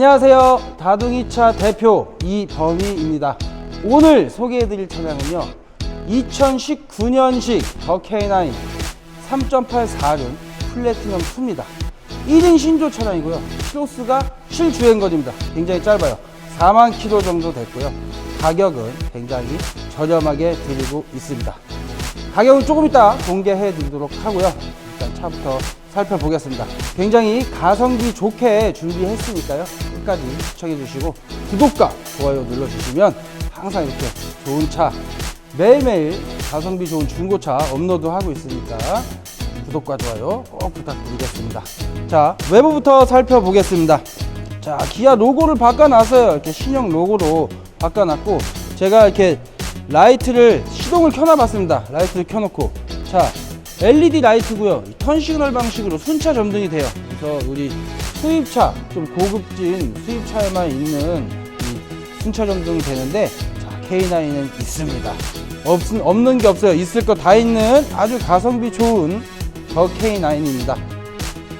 안녕하세요. 다둥이차 대표 이범희입니다. 오늘 소개해드릴 차량은요. 2019년식 더 K9 3.84륜 플래티넘 2입니다. 1인 신조 차량이고요. 키로수가 실주행거리입니다. 굉장히 짧아요. 4만 킬로 정도 됐고요. 가격은 굉장히 저렴하게 드리고 있습니다. 가격은 조금 이따 공개해 드리도록 하고요. 일단 차부터 살펴보겠습니다. 굉장히 가성비 좋게 준비했으니까요. 끝까지 시청해 주시고 구독과 좋아요 눌러주시면 항상 이렇게 좋은 차 매일매일 가성비 좋은 중고차 업로드하고 있으니까 구독과 좋아요 꼭 부탁드리겠습니다. 자, 외부부터 살펴보겠습니다. 자, 기아 로고를 바꿔놨어요. 이렇게 신형 로고로 바꿔놨고, 제가 이렇게 라이트를 시동을 켜놔봤습니다. 라이트를 켜놓고. 자, LED 라이트고요. 이턴 시그널 방식으로 순차 점등이 돼요. 그래서 우리 수입차, 좀 고급진 수입차에만 있는 이 순차 점등이 되는데, 자, K9은 있습니다. 없, 없는 게 없어요. 있을 거 다 있는 아주 가성비 좋은 더 K9입니다.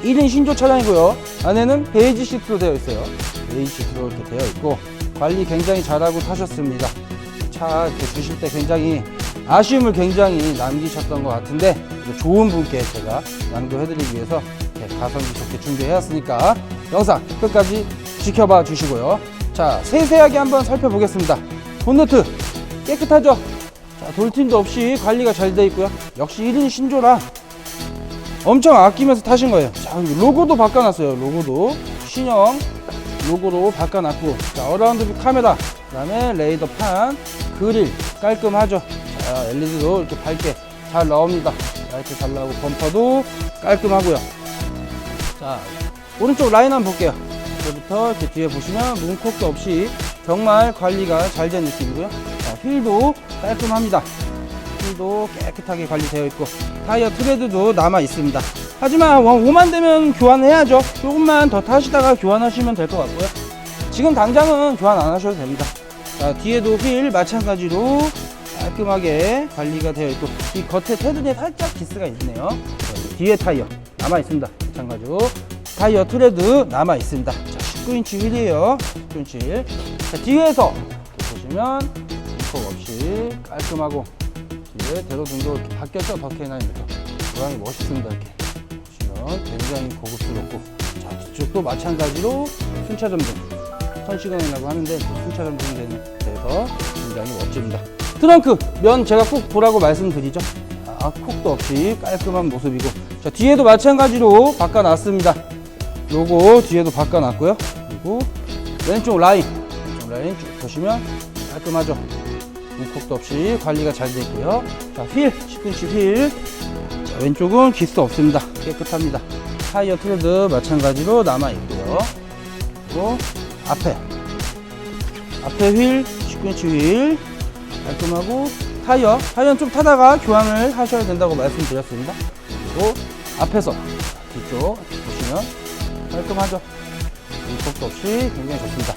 1인 신조 차량이고요. 안에는 베이지 시트로 되어 있어요. 베이지 시트로 이렇게 되어 있고 관리 굉장히 잘하고 타셨습니다. 차 이렇게 주실 때 굉장히 아쉬움을 굉장히 남기셨던 것 같은데 좋은 분께 제가 양도해드리기 위해서 가성비 좋게 준비해왔으니까 영상 끝까지 지켜봐 주시고요. 자 세세하게 한번 살펴보겠습니다. 본네트 깨끗하죠? 자, 돌팀도 없이 관리가 잘 되어 있고요. 역시 1인 신조라 엄청 아끼면서 타신 거예요. 자, 로고도 바꿔놨어요. 로고도 신형 로고로 바꿔놨고, 자, 어라운드 뷰 카메라, 그다음에 레이더 판, 그릴 깔끔하죠. 자, LED도 이렇게 밝게 잘 나옵니다. 라이트 잘 나오고 범퍼도 깔끔하고요. 자, 오른쪽 라인 한번 볼게요. 이제부터 이렇게 뒤에 보시면 문콕도 없이 정말 관리가 잘 된 느낌이고요. 자, 휠도 깔끔합니다. 휠도 깨끗하게 관리되어 있고 타이어 트레드도 남아 있습니다. 하지만 5만 되면 교환해야죠. 조금만 더 타시다가 교환하시면 될 것 같고요. 지금 당장은 교환 안 하셔도 됩니다. 자, 뒤에도 휠 마찬가지로 깔끔하게 관리가 되어 있고 이 겉에 테두리에 살짝 기스가 있네요. 자, 뒤에 타이어 남아 있습니다. 마찬가지로 타이어 트레드 남아 있습니다. 자, 19인치 휠이에요. 19인치 휠. 자, 뒤에서 보시면 인폭 없이 깔끔하고 뒤에 대로등도 이렇게 바뀌었죠 더케나입니다 모양이 멋있습니다 이렇게 보시면 굉장히 고급스럽고 자 뒤쪽도 마찬가지로 순차 점등 턴시건이라고 하는데 순차 점등 돼서 굉장히 멋집니다 트렁크 면 제가 꼭 보라고 말씀드리죠 아, 콕도 없이 깔끔한 모습이고 자 뒤에도 마찬가지로 바꿔놨습니다 로고 뒤에도 바꿔놨고요 그리고 왼쪽 라인 왼쪽 라인 쭉 보시면 깔끔하죠 문콕도 없이 관리가 잘 되어 있고요. 자, 휠, 10인치 휠. 자, 왼쪽은 기스 없습니다. 깨끗합니다. 타이어 트레드 마찬가지로 남아 있고요. 그리고 앞에. 앞에 휠, 19인치 휠. 깔끔하고 타이어. 타이어는 좀 타다가 교환을 하셔야 된다고 말씀드렸습니다. 그리고 앞에서 뒤쪽 보시면 깔끔하죠. 문콕도 없이 굉장히 좋습니다.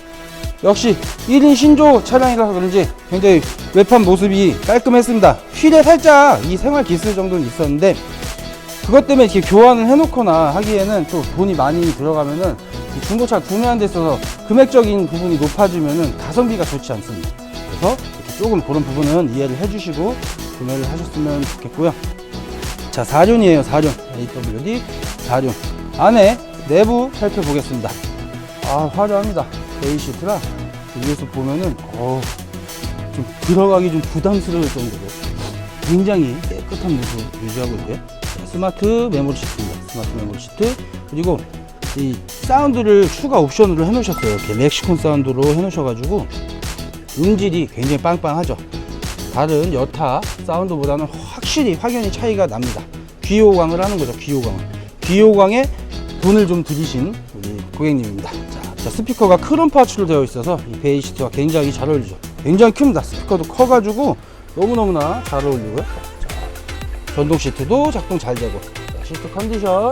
역시 1인 신조 차량이라서 그런지 굉장히 외판 모습이 깔끔했습니다. 휠에 살짝 이 생활 기스 정도는 있었는데 그것 때문에 이렇게 교환을 해놓거나 하기에는 또 돈이 많이 들어가면은 이 중고차 구매한 데 있어서 금액적인 부분이 높아지면은 가성비가 좋지 않습니다. 그래서 조금 그런 부분은 이해를 해주시고 구매를 하셨으면 좋겠고요. 자, 4륜이에요, 4륜. AWD 4륜. 안에 내부 살펴보겠습니다. 아, 화려합니다. 베이 시트라 위에서 보면은 어, 좀 들어가기 좀 부담스러울 정도로 굉장히 깨끗한 모습 유지하고 있고요. 자, 스마트 메모리 시트입니다. 스마트 메모리 시트 그리고 이 사운드를 추가 옵션으로 해놓으셨어요. 이렇게 렉시콘 사운드로 해놓으셔가지고 음질이 굉장히 빵빵하죠. 다른 여타 사운드보다는 확실히 확연히 차이가 납니다. 귀호강을 하는 거죠. 귀호강. 귀호강에 돈을 좀 들이신 우리 고객님입니다. 자, 자, 스피커가 크롬 파츠로 되어 있어서 이 베이시트와 굉장히 잘 어울리죠. 굉장히 큽니다. 스피커도 커가지고 너무너무나 잘 어울리고요. 자, 전동 시트도 작동 잘 되고 자, 시트 컨디션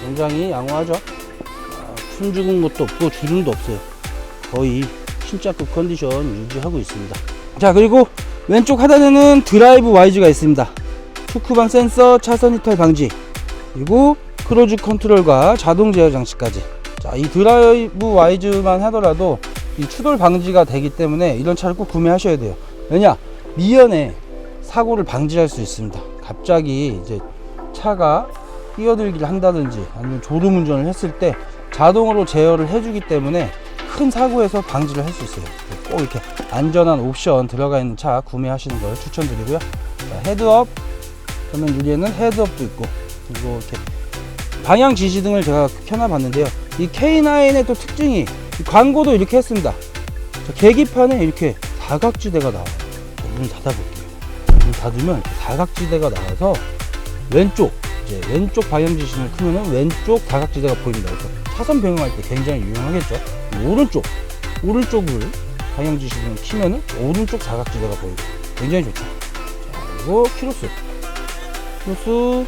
굉장히 양호하죠. 아, 품 죽은 것도 없고 주름도 없어요. 거의 신짜급 컨디션 유지하고 있습니다. 자 그리고 왼쪽 하단에는 드라이브 와이즈가 있습니다. 후크방 센서, 차선 이탈 방지, 그리고 크루즈 컨트롤과 자동 제어 장치까지 자, 이 드라이브 와이즈만 하더라도 이 추돌 방지가 되기 때문에 이런 차를 꼭 구매하셔야 돼요. 왜냐? 미연에 사고를 방지할 수 있습니다. 갑자기 이제 차가 뛰어들기를 한다든지 아니면 졸음 운전을 했을 때 자동으로 제어를 해주기 때문에 큰 사고에서 방지를 할 수 있어요. 꼭 이렇게 안전한 옵션 들어가 있는 차 구매하시는 걸 추천드리고요. 자, 헤드업 전면 유리에는 헤드업도 있고 그리고 이렇게 방향 지시 등을 제가 켜놔봤는데요. 이 K9의 또 특징이 이 광고도 이렇게 했습니다. 자, 계기판에 이렇게 사각지대가 나와요. 자, 문을 닫아볼게요. 문 닫으면 사각지대가 나와서 왼쪽 이제 왼쪽 방향 지시등을 켜면은 왼쪽 사각지대가 보입니다. 그래서 차선 변경할 때 굉장히 유용하겠죠. 이 오른쪽 오른쪽을 방향 지시등을 키면은 오른쪽 사각지대가 보이고 굉장히 좋죠. 자, 그리고 키로수 키로수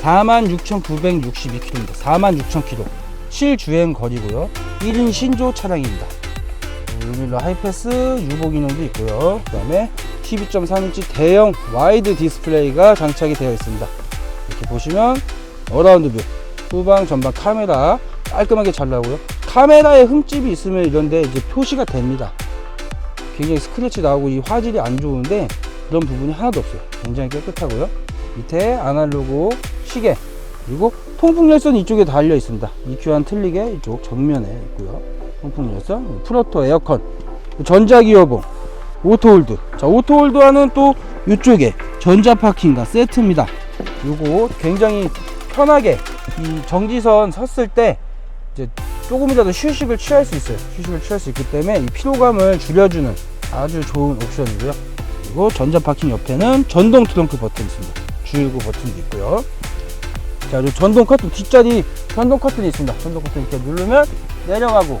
46,962km입니다. 46,000km. 실주행 거리고요. 1인 신조 차량입니다. 루밀러 하이패스 유보 기능도 있고요. 그 다음에 12.3인치 대형 와이드 디스플레이가 장착이 되어 있습니다. 이렇게 보시면 어라운드 뷰, 후방 전방 카메라 깔끔하게 잘 나오고요. 카메라에 흠집이 있으면 이런데 이제 표시가 됩니다. 굉장히 스크래치 나오고 이 화질이 안 좋은데 그런 부분이 하나도 없어요. 굉장히 깨끗하고요. 밑에 아날로그 시계 그리고 통풍 열선 이쪽에 달려 있습니다. EQ와는 틀리게 이쪽 정면에 있고요. 통풍 열선, 프로토 에어컨, 전자기어봉, 오토홀드. 자, 오토홀드와는 또 이쪽에 전자 파킹과 세트입니다. 요거 굉장히 편하게 이 정지선 섰을 때 이제 조금이라도 휴식을 취할 수 있어요. 휴식을 취할 수 있기 때문에 이 피로감을 줄여주는 아주 좋은 옵션이고요. 그리고 전자 파킹 옆에는 전동 트렁크 버튼 있습니다. 주유구 버튼도 있고요. 자, 그리고 전동 커튼 뒷자리 전동 커튼이 있습니다. 전동 커튼 이렇게 누르면 내려가고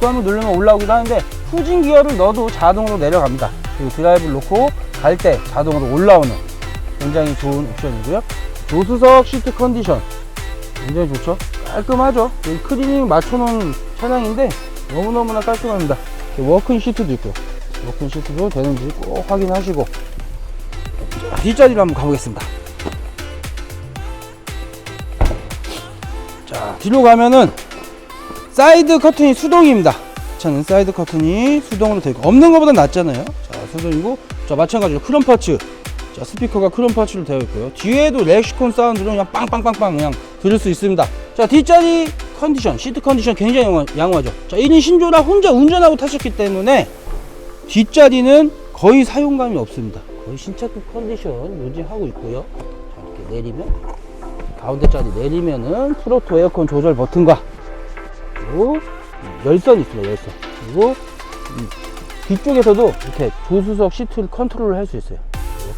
또 한번 누르면 올라오기도 하는데 후진 기어를 넣어도 자동으로 내려갑니다. 그리고 드라이브를 놓고 갈 때 자동으로 올라오는 굉장히 좋은 옵션이고요. 조수석 시트 컨디션 굉장히 좋죠. 깔끔하죠. 이 크리닝 맞춰놓은 차량인데 너무너무나 깔끔합니다. 워크인 시트도 있고요. 워크인 시트도 되는지 꼭 확인하시고 자, 뒷자리로 한번 가보겠습니다. 자, 뒤로 가면은 사이드 커튼이 수동입니다. 차는 사이드 커튼이 수동으로 되고 없는 것보다 낫잖아요. 자, 수동이고 자, 마찬가지로 크롬 파츠. 자, 스피커가 크롬 파츠로 되어 있고요. 뒤에도 렉시콘 사운드로 그냥 빵빵빵빵 그냥 들을 수 있습니다. 자, 뒷자리 컨디션, 시트 컨디션 굉장히 양호, 양호하죠. 자, 1인 신조라 혼자 운전하고 타셨기 때문에 뒷자리는 거의 사용감이 없습니다. 거의 신차급 컨디션 유지하고 있고요. 자, 이렇게 내리면 가운데 자리 내리면은 프로토 에어컨 조절 버튼과 그리고 열선이 있습니다. 열선. 그리고 이 뒤쪽에서도 이렇게 조수석 시트를 컨트롤을 할 수 있어요.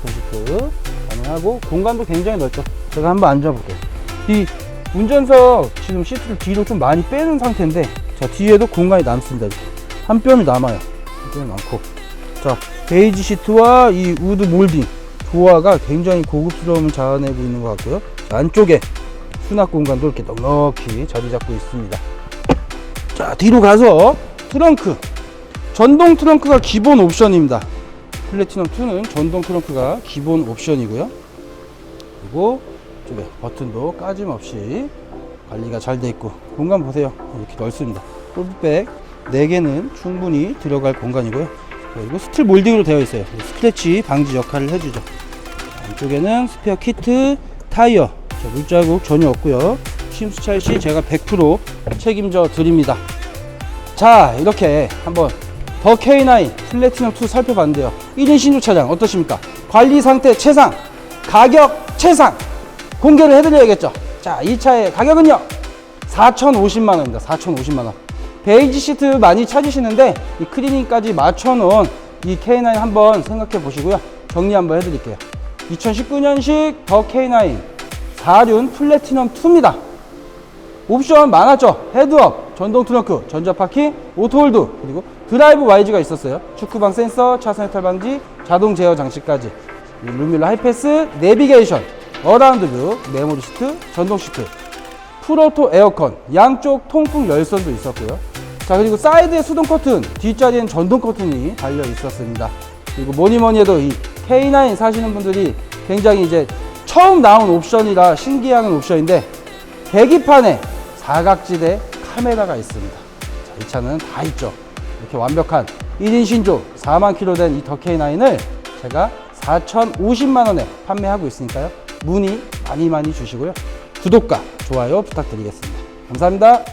에어컨 시트 가능하고 공간도 굉장히 넓죠. 제가 한번 앉아볼게요. 이 운전석 지금 시트를 뒤로 좀 많이 빼는 상태인데 자 뒤에도 공간이 남습니다. 이렇게 한 뼘이 남아요. 한 뼘이 많고 자 베이지 시트와 이 우드 몰딩 조화가 굉장히 고급스러움을 자아내고 있는 것 같고요. 자, 안쪽에 수납 공간도 이렇게 넉넉히 자리 잡고 있습니다. 자 뒤로 가서 트렁크 전동 트렁크가 기본 옵션입니다. 플래티넘 2는 전동 트렁크가 기본 옵션이고요. 그리고 이쪽에 버튼도 까짐없이 관리가 잘 돼 있고 공간 보세요. 이렇게 넓습니다. 골프백 4개는 충분히 들어갈 공간이고요. 그리고 스틸 몰딩으로 되어 있어요. 스크래치 방지 역할을 해주죠. 안쪽에는 스페어 키트, 타이어, 자, 물자국 전혀 없고요. 심수찰 시 제가 100% 책임져 드립니다. 자, 이렇게 한번 더 K9 플래티넘 2 살펴봤는데요. 1인 신조 차량 어떠십니까? 관리 상태 최상, 가격 최상 공개를 해드려야겠죠. 자, 이 차의 가격은요. 4,050만 원입니다. 4,050만 원. 베이지 시트 많이 찾으시는데 이 클리닝까지 맞춰놓은 이 K9 한번 생각해 보시고요. 정리 한번 해드릴게요. 2019년식 더 K9 4륜 플래티넘 2입니다. 옵션 많았죠. 헤드업, 전동 트렁크, 전자 파킹, 오토홀드, 그리고 드라이브 와이즈가 있었어요. 축구방 센서, 차선 해탈 방지, 자동 제어 장치까지. 이 루밀러 하이패스, 내비게이션, 어라운드 뷰, 메모리 시트, 전동 시트, 풀오토 에어컨, 양쪽 통풍 열선도 있었고요. 자, 그리고 사이드에 수동 커튼, 뒷자리엔 전동 커튼이 달려 있었습니다. 그리고 뭐니 뭐니 해도 이 K9 사시는 분들이 굉장히 이제 처음 나온 옵션이라 신기한 옵션인데 계기판에 사각지대 카메라가 있습니다. 자, 이 차는 다 있죠. 이렇게 완벽한 1인 신조 4만 킬로 된 이 더 K9을 제가 4,050만 원에 판매하고 있으니까요. 문의 많이 많이 주시고요. 구독과 좋아요 부탁드리겠습니다. 감사합니다.